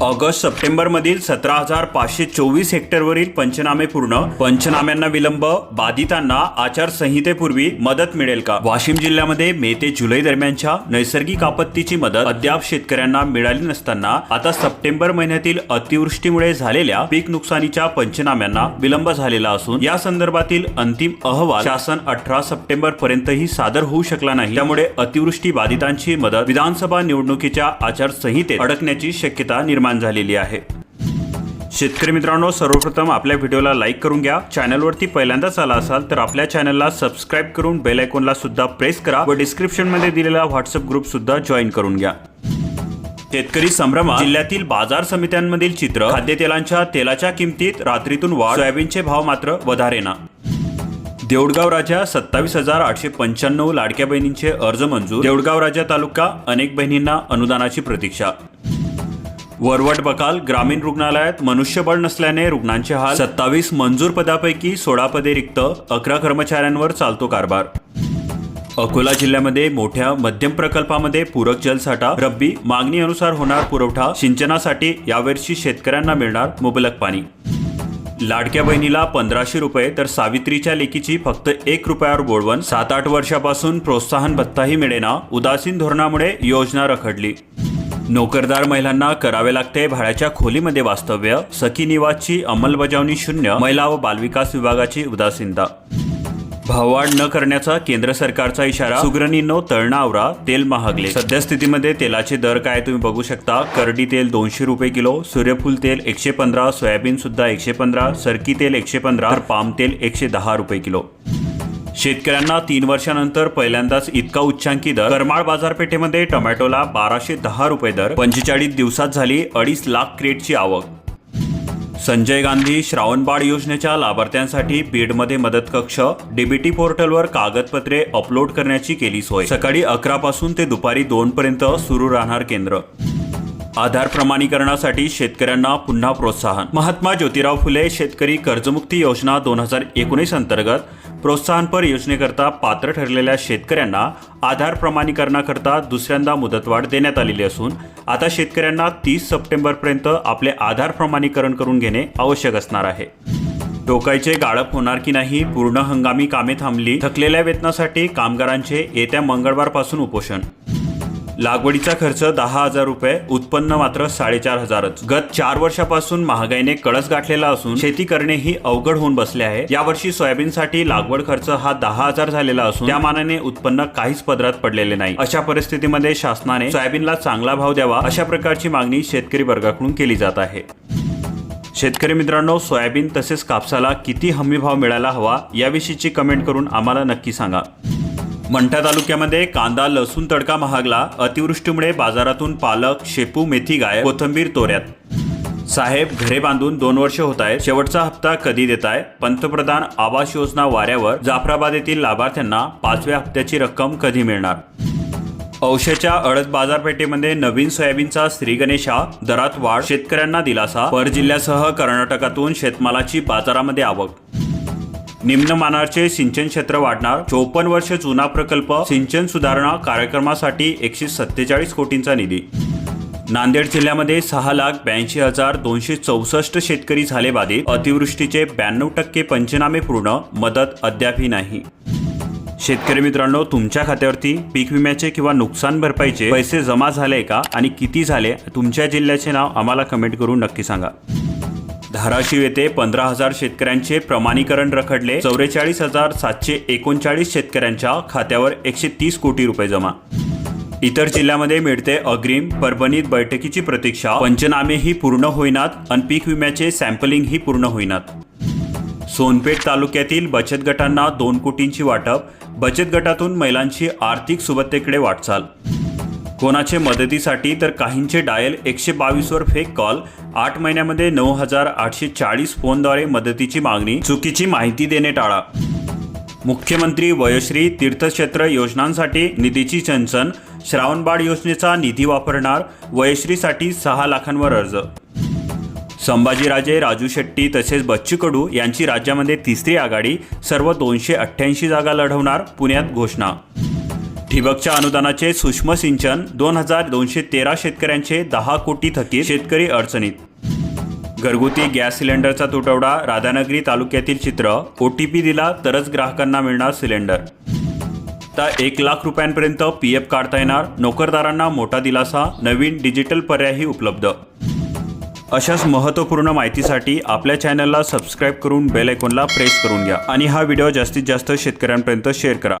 August September मधील सतरा हजार पाचशे चोवीस हेक्टरवरील पंचनामे पूर्ण. पंचनाम्यांना विलंब बाधितांना आचारसंहितेपूर्वी मदत मिळेल का? वाशिम जिल्ह्यामध्ये मे ते जुलै दरम्यानच्या नैसर्गिक आपत्तीची मदत अद्याप शेतकऱ्यांना मिळाली नसताना आता सप्टेंबर महिन्यातील अतिवृष्टीमुळे झालेल्या पीक नुकसानीच्या पंचनाम्यांना विलंब झालेला असून या संदर्भातील अंतिम अहवाल शासन अठरा सप्टेंबर पर्यंतही सादर होऊ शकला नाही. त्यामुळे अतिवृष्टी बाधितांची मदत विधानसभा निवडणुकीच्या आचारसंहितेत अडकण्याची शक्यता निर्माण झालेली आहे. शेतकरी मित्रांनो सर्वप्रथम आपल्या व्हिडिओला लाईक करून घ्या. चॅनलवरती पहिल्यांदाच आला असाल तर आपल्या चॅनलला सबस्क्राईब करून बेल आयकॉनला सुद्धा प्रेस करा व डिस्क्रिप्शनमध्ये दिलेला व्हॉट्सअप ग्रुप सुद्धा जॉईन करून घ्या. शेतकरी संभ्रमात जिल्ह्यातील बाजार समित्यांमधील चित्र खाद्यतेलांच्या तेलाच्या किमतीत रात्रीतून वाढ सोयाबीनचे भाव मात्र वधारेना देऊळगाव राजा सत्तावीस हजार आठशे पंच्याण्णव लाडक्या बहिणींचे अर्ज मंजूर. देऊळगाव राजा तालुका अनेक बहिणींना अनुदानाची प्रतीक्षा. वरवट बकाल ग्रामीण रुग्णालयात मनुष्यबळ नसल्याने रुग्णांचे हाल सत्तावीस मंजूर पदापैकी सोळा पदे रिक्त अकरा कर्मचाऱ्यांवर चालतो कारभार. अकोला जिल्ह्यामध्ये मोठ्या मध्यम प्रकल्पामध्ये पूरक जलसाठा रब्बी मागणीनुसार होणार पुरवठा सिंचनासाठी यावर्षी शेतकऱ्यांना मिळणार मुबलक पाणी. लाडक्या बहिणीला पंधराशे रुपये तर सावित्रीच्या लेकीची फक्त एक रुपयावर बोलवण सात आठ वर्षापासून प्रोत्साहन भत्ताही मिळेना उदासीन धोरणामुळे योजना रखडली. नोकरदार महिलांना करावे लागते भाड्याच्या खोलीमध्ये वास्तव्य. सखी निवासची अंमलबजावणी शून्य महिला व बालविकास विभागाची उदासीनता. भाववाढ न करण्याचा केंद्र सरकारचा इशारा सुग्रणींनो तळणावरा तेल महागले. सद्यस्थितीमध्ये तेलाचे दर काय तुम्ही बघू शकता? करडी तेल दोनशे रुपये किलो सूर्यफूल तेल एकशे पंधरा सोयाबीन सुद्धा एकशे पंधरा सरकी तेल एकशे पंधरा तर पाम तेल एकशे दहा रुपये किलो. शेतकऱ्यांना तीन वर्षानंतर पहिल्यांदाच इतका उच्चांकी दर. करमाळ बाजारपेठेमध्ये टोमॅटोला बाराशे दहा रुपये दर. पंचेचाळीस दिवसात झाली अडीच लाख क्रेटची आवक. संजय गांधी श्रावणबाळ योजनेच्या लाभार्थ्यांसाठी बीडमध्ये मदत कक्ष. डीबीटी पोर्टलवर कागदपत्रे अपलोड करण्याची केली सोय. सकाळी अकरा पासून ते दुपारी दोन पर्यंत सुरू राहणार केंद्र. आधार प्रमाणीकरणासाठी शेतकऱ्यांना पुन्हा प्रोत्साहन. महात्मा ज्योतिराव फुले शेतकरी कर्जमुक्ती योजना दोन हजार एकोणीस अंतर्गत प्रोत्साहनपर योजनेकरता पात्र ठरलेल्या शेतकऱ्यांना आधार प्रमाणीकरणाकरता दुसऱ्यांदा मुदतवाढ देण्यात आलेली असून आता शेतकऱ्यांना तीस सप्टेंबरपर्यंत आपले आधार प्रमाणीकरण करून घेणे आवश्यक असणार आहे. टोकायचे गाळप होणार की नाही पूर्ण हंगामी कामे थांबली थकलेल्या वेतनासाठी कामगारांचे येत्या मंगळवारपासून उपोषण लागवडीचा खर्च दहा हजार रुपये उत्पन्न मात्र साडेचार हजारच. गत चार वर्षापासून महागाईने कळस गाठलेला असून शेती करणे ही अवघड होऊन बसले आहे. यावर्षी सोयाबीनसाठी लागवड खर्च हा दहा हजार झालेला असून त्या मानाने उत्पन्न काहीच पदरात पडलेले नाही. अशा परिस्थितीमध्ये शासनाने सोयाबीनला चांगला भाव द्यावा अशा प्रकारची मागणी शेतकरी वर्गाकडून केली जात आहे. शेतकरी मित्रांनो सोयाबीन तसेच कापसाला किती हमी भाव मिळायला हवा याविषयीची कमेंट करून आम्हाला नक्की सांगा. मंठा तालुक्यामध्ये कांदा लसूण तडका महागला अतिवृष्टीमुळे बाजारातून पालक शेपू मेथी गाय कोथंबीर तोऱ्यात. साहेब घरे बांधून दोन वर्ष होत आहेत शेवटचा हप्ता कधी देताय? पंतप्रधान आवास योजना वाऱ्यावर जाफराबाद येथील लाभार्थ्यांना पाचव्या हप्त्याची रक्कम कधी मिळणार? औषधच्या अडद बाजारपेठेमध्ये नवीन सोयाबीनचा श्रीगणेशा दरात वाढ शेतकऱ्यांना दिलासा पर जिल्ह्यासह कर्नाटकातून शेतमालाची बाजारामध्ये आवक निम्न मानाचे सिंचन क्षेत्र वाढणार. चोपन्न वर्ष जुना प्रकल्प सिंचन सुधारणा कार्यक्रमासाठी एकशे सत्तेचाळीस कोटींचा निधी. नांदेड जिल्ह्यामध्ये सहा लाख ब्याऐंशी हजार दोनशे चौसष्ट शेतकरी झाले बाधित. अतिवृष्टीचे ब्याण्णव टक्के पंचनामे पूर्ण. मदत अद्यापही नाही. शेतकरी मित्रांनो तुमच्या खात्यावरती पीक विम्याचे किंवा नुकसान भरपाईचे पैसे जमा झाले का आणि किती झाले तुमच्या जिल्ह्याचे नाव आम्हाला कमेंट करून नक्की सांगा. धाराशिव येथे पंधरा हजार शेतकऱ्यांचे प्रमाणीकरण रखडले. चौवेचाळीस हजार सातशे एकोणचाळीस शेतकऱ्यांच्या खात्यावर एकशे तीस कोटी रुपये जमा. इतर जिल्ह्यामध्ये मिळते अग्रिम परभणीत बैठकीची प्रतीक्षा. पंचनामेही पूर्ण होईनात आणि पीक विम्याचे सॅम्पलिंगही पूर्ण होईनात. सोनपेठ तालुक्यातील बचत गटांना दोन कोटींची वाटप. बचत गटातून महिलांची आर्थिक सुबत्तेकडे वाटचाल. कोणाचे मदतीसाठी तर काहींचे डायल एकशे बावीसवर फेक कॉल आठ महिन्यामध्ये नऊ हजार आठशे चाळीस फोनद्वारे मदतीची मागणी. चुकीची माहिती देणे टाळा. मुख्यमंत्री वयश्री तीर्थक्षेत्र योजनांसाठी निधीची चंचन. श्रावणबाळ योजनेचा निधी वापरणार. वयश्रीसाठी सहा लाखांवर अर्ज. संभाजीराजे राजू शेट्टी तसेच बच्चू कडू यांची राज्यामध्ये तिसरी आघाडी. सर्व दोनशे अठ्ठ्याऐंशी जागा लढवणार. पुण्यात घोषणा. ठिबकच्या अनुदानाचे सूक्ष्म सिंचन दोन हजार दोनशे तेरा शेतकऱ्यांचे दहा कोटी थकीत शेतकरी अडचणीत. घरगुती गॅस सिलेंडरचा तुटवडा राधानगरी तालुक्यातील चित्र ओ टी पी दिला तरच ग्राहकांना मिळणार सिलेंडर. आता एक लाख रुपयांपर्यंत पी एफ काढता येणार नोकरदारांना मोठा दिलासा नवीन डिजिटल पर्यायही उपलब्ध. अशाच महत्त्वपूर्ण माहितीसाठी आपल्या चॅनलला सबस्क्राईब करून बेल आयकॉनला प्रेस करून घ्या आणि हा व्हिडिओ जास्तीत जास्त शेतकऱ्यांपर्यंत शेअर करा.